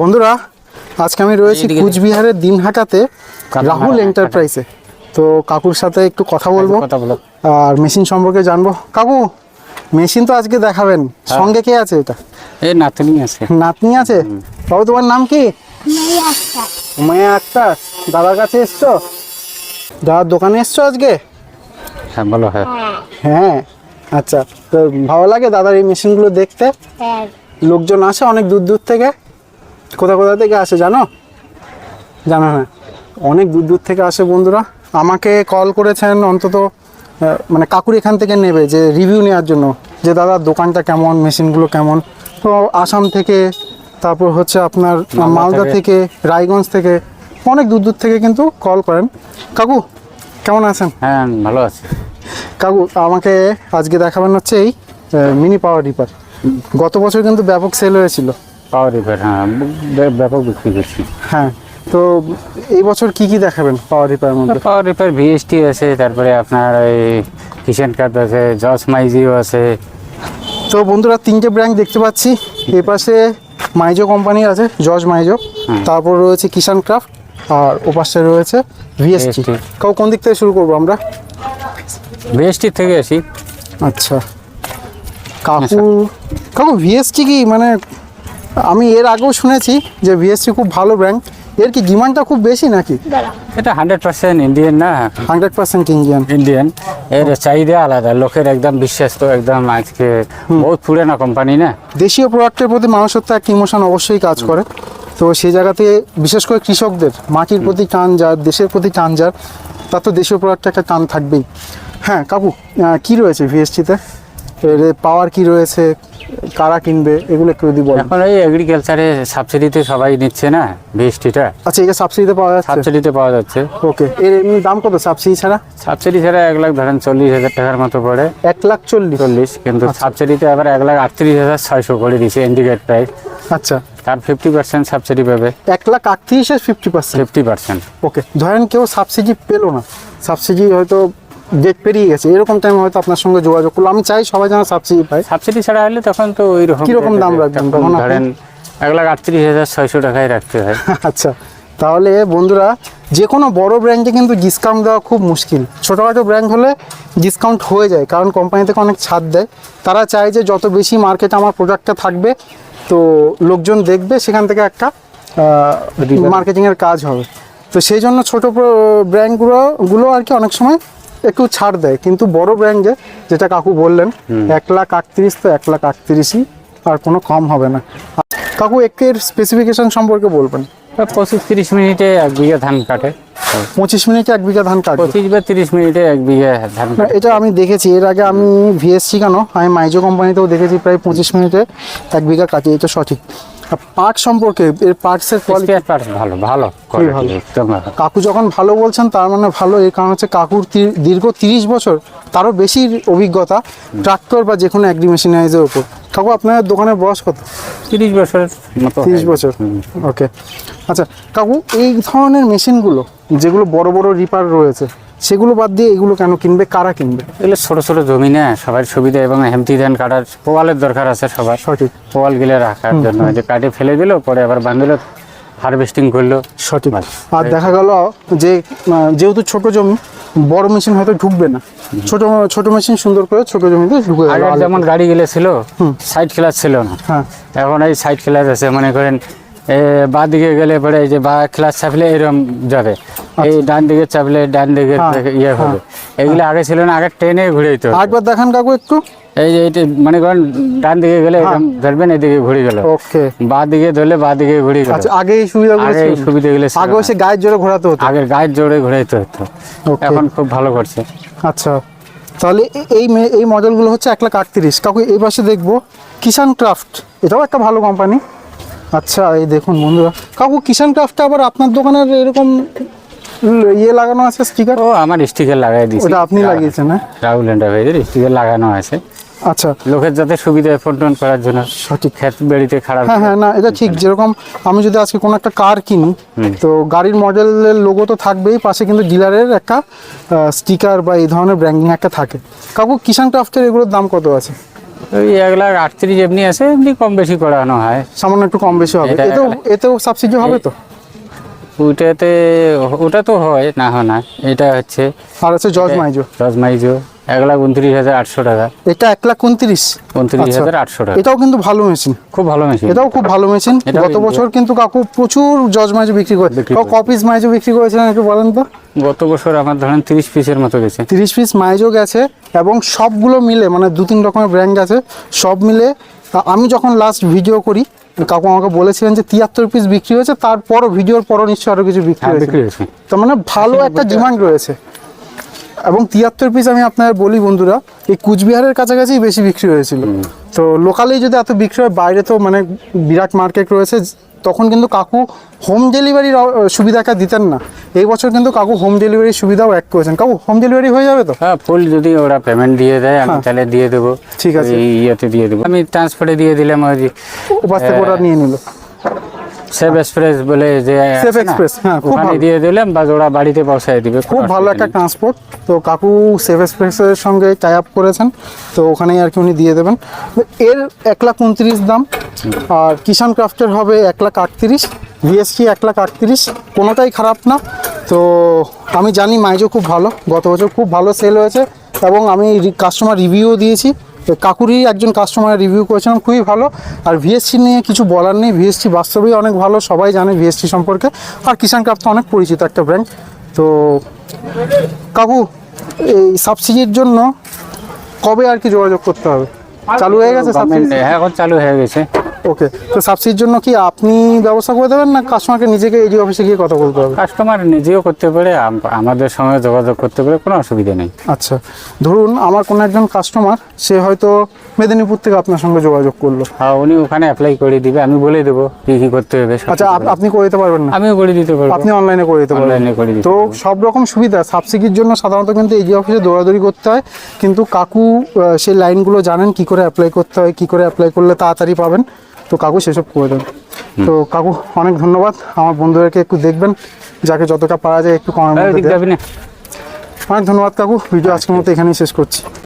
বন্ধুরা আজকে আমি রয়েছি কুচবিহারের দিনহাটাতে রাহুল এন্টারপ্রাইজে তো কাকুর সাথে একটু কথা বলব আর মেশিন সম্পর্কে জানব। কাকু মেশিন তো আজকে দেখাবেন। হ্যাঁ। সঙ্গে কে আছে এটা? এই নাতনি আছে। নাতনি আছে? বাবু তোমার নাম কি? মায়া আক্তার। দাদার কাছে এসছো? দাদার দোকানে এসছো আজকে? হ্যাঁ বলো হ্যাঁ। হ্যাঁ আচ্ছা। তো ভালো লাগে দাদার এই মেশিনগুলো দেখতে? হ্যাঁ। লোকজন আসে অনেক দূর দূর থেকে। কোথা কোথা থেকে আসে জানো? জানো না অনেক দূর দূর থেকে আসে বন্ধুরা। আমাকে কল করেছেন অন্তত মানে কাকুর এখান থেকে নেবে যে রিভিউ নেওয়ার জন্য। যে দাদা দোকানটা কেমন? মেশিনগুলো কেমন? তো আসাম থেকে তারপর হচ্ছে আপনার মালদা। থেকে। রায়গঞ্জ থেকে অনেক দূর দূর থেকে কিন্তু কল করেন। কাকু কেমন আছেন? হ্যাঁ ভালো আছে। কাকু আমাকে আজকে দেখাবেন হচ্ছে এই মিনি পাওয়ার রিপার গত বছর কিন্তু ব্যাপক সেল হয়েছিল। পাওয়ার রিপেয়ার হ্যাঁ ব্যাপক বিক্রি করছি। হ্যাঁ তো এই বছর কি কি দেখাবেন পাওয়ার রিপার মধ্যে? পাওয়ার রিপেয়ার ভিএসটি আছে তারপরে আপনার এই কিচেন কাপ আছে জস মাইজিও আছে। তো বন্ধুরা তিনটে ব্র্যান্ড দেখতে পাচ্ছি। এ পাশে মাইজো কোম্পানির আছে জর্জ মাইজো। তারপর রয়েছে কিষান ক্রাফট আর ও পাশে রয়েছে ভিএসটি কাউ কোন দিক থেকে শুরু করব আমরা? ভিএসটি থেকে আসি। আচ্ছা। কাকু কাকু ভিএসটি কি মানে আমি এর আগেও শুনেছি যে ভিএসটি খুব ভালো ব্র্যান্ড এর কি ডিমান্ডটা খুব বেশি নাকি? এটা হান্ড্রেড পার্সেন্ট ইন্ডিয়ান না। হান্ড্রেড পার্সেন্ট ইন্ডিয়ান ইন্ডিয়ান এর চাহিদা আলাদা। লোকের একদম বিশ্বাস তো একদম আজকে বহুত পুরানা কোম্পানি না। দেশীয় প্রোডাক্টের প্রতি মানুষের তো একটা ইমোশন অবশ্যই কাজ করে। তো সেই জায়গাতে বিশেষ করে কৃষকদের মাটির প্রতি টান যার দেশের প্রতি টান যার তার তো দেশীয় প্রোডাক্টে একটা টান থাকবেই। হ্যাঁ কাকু কি রয়েছে ভিএসটিতে এর পাওয়ার কি রয়েছে? কারা কিনবে? এগুলো একটু যদি বলেন। এখন এই এগ্রিকালচারে সাবসিডিতে সবাই নিচ্ছে না ভিএসটিটা আচ্ছা এটা সাবসিডিতে পাওয়া যাচ্ছে? সাবসিডিতে পাওয়া যাচ্ছে। ওকে এর এমনি দাম কত সাবসিডি ছাড়া? সাবসিডি ছাড়া এক লাখ ধরেন চল্লিশ হাজার টাকার মতো পড়ে। এক লাখ চল্লিশ? চল্লিশ কিন্তু সাবসিডিতে আবার এক লাখ আটত্রিশ হাজার ছয়শো করে দিয়েছে ইন্ডিকেট প্রাইস আচ্ছা। তার ফিফটি পার্সেন্ট সাবসিডি পাবে। এক lakh আটত্রিশের fifty percent fifty percent okay ধরেন কেউ সাবসিডি পেল না। সাবসিডি হয়তো ডেট পেরিয়ে গেছে। এরকম টাইমে হয়তো আপনার সঙ্গে যোগাযোগ করল। আমি চাই সবাই যেন সাবসিডি পায়। সাবসিডি ছাড়া হলে তখন তো ওই রকম কীরকম দাম রাখবেন? তখন ধরেন এক লাখ আটত্রিশ হাজার ছয়শো টাকায় রাখতে হয়। আচ্ছা। তাহলে বন্ধুরা যে কোনো বড় ব্র্যান্ডে কিন্তু ডিসকাউন্ট দেওয়া খুব মুশকিল। ছোটোখাটো ব্র্যান্ড হলে ডিসকাউন্ট হয়ে যায় কারণ কোম্পানি থেকে অনেক ছাড় দেয়। তারা চায় যে যত বেশি মার্কেটে আমার প্রোডাক্টটা থাকবে তো লোকজন দেখবে সেখান থেকে একটা মার্কেটিংয়ের কাজ হবে। তো সেই জন্য ছোটো ব্র্যান্ডগুলো গুলো আর কি অনেক সময় একটু ছাড় দেয়। কিন্তু বড় ব্র্যান্ডে যেটা কাকু বললেন এক লাখ আটত্রিশ তো এক লাখ আটত্রিশই আর কোনো কম হবে না। কাকু একের স্পেসিফিকেশন সম্পর্কে বলবেন? পঁচিশ তিরিশ মিনিটে এক বিঘা ধান কাটে। পঁচিশ মিনিটে এক বিঘা ধান কাটবে? পঁচিশ বা তিরিশ মিনিটে এক বিঘা ধান এটা আমি দেখেছি। এর আগে আমি ভিএসসি কেন? আমি মাইজো কোম্পানিতেও দেখেছি প্রায় পঁচিশ মিনিটে এক বিঘা কাটি এটা সঠিক। পার্ট সম্পর্কে এর পার্টসের কোয়ালিটি পার্টস ভালো ভালো কাকু যখন ভালো বলছেন তার মানে ভালো এর কারণ হচ্ছে কাকুর দীর্ঘ তিরিশ বছর তারও বেশি অভিজ্ঞতা ট্রাক্টর বা যে কোনো অ্যাগ্রি মেশিনাইজের উপর। কাকু আপনার দোকানের বয়স কত? তিরিশ বছরের মতো তিরিশ বছর। ওকে আচ্ছা কাকু এই ধরনের মেশিনগুলো যেগুলো বড় বড় রিপার রয়েছে সেগুলো বাদ দিয়ে এগুলো কেন কিনবে? কারা কিনবে? এগুলো ছোট ছোট জমি না সবার সুবিধা এবং হেমতি ধান কাটার পোয়ালের দরকার আছে সবার। সঠিক। পোয়াল গিলে রাখার জন্য। যে কাটে ফেলে দিল পরে আবার বাঁধলো হারভেস্টিং করল। সঠিক। আর দেখা গেল যে যেহেতু ছোট জমি বড় মেশিন হয়তো ঢুকবে না। ছোট ছোট মেশিন সুন্দর করে ছোট জমিতে ঢুকে আগে যেমন গাড়ি গেলে ছিল সাইড ক্লাস ছিল না। হ্যাঁ। এখন এই সাইড ক্লাস আছে মনে করেন বাঁ দিকে গেলে পরে এই যে বা ক্লাস চাপলে এরকম যাবে। এই ডান দিকে চাপলে ডান দিকে আচ্ছা। হ্যাঁ, ইয়ে হবে। এগুলো আগে ছিল না আগে ট্রেনে ঘুরে দিত আরেকবার দেখান কাকু একটু। এই যে মনে করেন ডান দিকে গেলে ধরবেন এদিকে ঘুরে গেল। ওকে। বাঁ দিকে ধরলে বাঁ দিকে ঘুরে গেল। আচ্ছা আগে এই সুবিধাগুলো আগে এই। সুবিধাগুলো আগে সে গায়ের জোরে ঘোরাতে হতো। আগের গায়ের জোরে ঘুরাইতে হতো. এখন খুব ভালো করছে। আচ্ছা তাহলে এই এই মডেলগুলো হচ্ছে এক লাখ আটত্রিশ। কাকু এই পাশে দেখব কিষান ক্রাফট। এটাও একটা ভালো কোম্পানি আচ্ছা এই দেখুন বন্ধুরা। কাকু কিষান ক্রাফটটা আবার আপনার দোকানের এরকম ইয়ে লাগানো আছে স্টিকার ও আমার স্টিকার লাগাই দিয়েছি। ওটা আপনি লাগিয়েছেন হ্যাঁ? রাহুল এন্টারপ্রাইজের স্টিকার লাগানো আছে। আচ্ছা। লোকের যাতে সুবিধা ফোন করার জন্য সঠিক। ক্ষেত বেড়িতে খারাপ হ্যাঁ হ্যাঁ না এটা ঠিক। যেরকম আমি যদি আজকে কোনো একটা কার কিনি তো গাড়ির মডেলের লোগো তো থাকবেই পাশে কিন্তু ডিলারের একটা স্টিকার বা এই ধরনের ব্র্যান্ডিং একটা থাকে। কাকু কিষান ক্রাফটের এগুলোর দাম কত আছে? ওই এক লাখ আটত্রিশ এমনি আছে এমনি কম বেশি করানো হয়। সামান্য একটু কম বেশি হবে। এতেও এতেও সাবসিডি হবে তো? ওইটাতে ওটা তো হয় না হয় না এটা হচ্ছে আর হচ্ছে জজ মাইজো। জজ মাইজো। এক লাখ উনত্রিশ হাজার আটশো টাকা। এটা এক লাখ উনত্রিশ। উনত্রিশ আচ্ছা। হাজার আটশো টাকা। এটাও কিন্তু ভালো মেশিন খুব ভালো মেশিন এটাও খুব ভালো মেশিন গত বছর কিন্তু কাকু প্রচুর জজ বিক্রি করে বিক্রি করেছিলেন একটু বলেন তো। গত বছর আমার ধরেন তিরিশ পিসের মতো গেছে। তিরিশ পিস মাইজো গেছে এবং সবগুলো মিলে মানে দু তিন রকমের ব্র্যান্ড আছে সব মিলে আমি যখন লাস্ট ভিডিও করি কাকু আমাকে বলেছিলেন যে তিয়াত্তর পিস বিক্রি হয়েছে তারপরও ভিডিওর পরও নিশ্চয়ই আরও কিছু বিক্রি হ্যাঁ হয়েছে। বিক্রি হয়েছে। তার মানে ভালো একটা ডিমান্ড রয়েছে। এবং তিয়াত্তর পিস আমি আপনার বলি বন্ধুরা এই কুচবিহারের কাছাকাছি বেশি বিক্রি হয়েছিল। তো লোকালেই যদি এত বিক্রি হয় বাইরে তো মানে বিরাট মার্কেট রয়েছে তখন কিন্তু কাকু হোম ডেলিভারির সুবিধাটা দিতেন না। এই বছর কিন্তু কাকু হোম ডেলিভারির সুবিধাও অ্যাড করেছেন। কাকু হোম ডেলিভারি হয়ে যাবে তো? হ্যাঁ ফুল যদি ওরা পেমেন্ট দিয়ে দেয় আমি হ্যাঁ। তাহলে দিয়ে দেবো। ঠিক আছে। ইয়েতে দিয়ে দেবো। আমি ট্রান্সফারে দিয়ে দিলাম ওই উপাস থেকে ওরা নিয়ে নিল। সেভ এক্সপ্রেস বলে যে না, Express, হ্যাঁ, খুব ভালো। দিয়ে দিলাম বা ওরা বাড়িতে পৌঁছায় দিবে খুব ভালো একটা ট্রান্সপোর্ট তো কাকু সেভ এক্সপ্রেসের সঙ্গে টাই আপ করেছেন তো ওখানেই আর কি উনি দিয়ে দেবেন। এর এক লাখ উনত্রিশ দাম আর কিষান ক্রাফটের হবে এক লাখ আটত্রিশ ভিএসটি এক লাখ আটত্রিশ কোনোটাই খারাপ না। তো আমি জানি মাইজো খুব ভালো গত বছর খুব ভালো সেল হয়েছে এবং আমি কাস্টমার রিভিউও দিয়েছি। তো কাকুরই একজন কাস্টমার রিভিউ করেছিলাম খুবই ভালো। আর ভিএসসি নিয়ে কিছু বলার নেই ভিএসসি বাস্তবেই অনেক ভালো সবাই জানে ভিএসসি সম্পর্কে। আর কিষান ক্রাফ্ট তো অনেক পরিচিত একটা ব্র্যান্ড তো কাকু এই সাবসিডির জন্য কবে আর কি যোগাযোগ করতে হবে? চালু হয়ে গেছে হ্যাঁ এখন চালু হয়ে গেছে। ওকে তো সাবসিডির জন্য কি আপনি ব্যবস্থা করে দেবেন না কাস্টমারকে নিজেকে এডি অফিসে গিয়ে কথা বলতে হবে? কাস্টমার নিজেও করতে পারে আমাদের সঙ্গে যোগাযোগ করতে পারে কোনো অসুবিধা নেই। আচ্ছা। ধরুন আমার কোনো একজন কাস্টমার সে হয়তো মেদিনীপুর থেকে আপনার সঙ্গে যোগাযোগ করল। হ্যাঁ উনি ওখানে অ্যাপ্লাই করে দিবে আমি বলে দেবো কি কি করতে হবে আচ্ছা আপনি করে দিতে পারবেন না? আমিও করে দিতে পারব। আপনি অনলাইনে করে দিতে পারবেন। অনলাইনে করে দিতে তো সব রকম সুবিধা সাবসিডির জন্য সাধারণত কিন্তু এজি অফিসে দৌড়াদৌড়ি করতে হয় কিন্তু কাকু সেই লাইনগুলো জানেন কি করে অ্যাপ্লাই করতে হয় কি করে অ্যাপ্লাই করলে তাড়াতাড়ি পাবেন। তো কাকু সেসব করে দেন। তো কাকু অনেক ধন্যবাদ। আমার বন্ধুদেরকে একটু দেখবেন যাকে যতটা পারা যায় একটু কমের হ্যাঁ, মধ্যে অনেক ধন্যবাদ কাকু। ভিডিও আজকের মতো এখানেই শেষ করছি।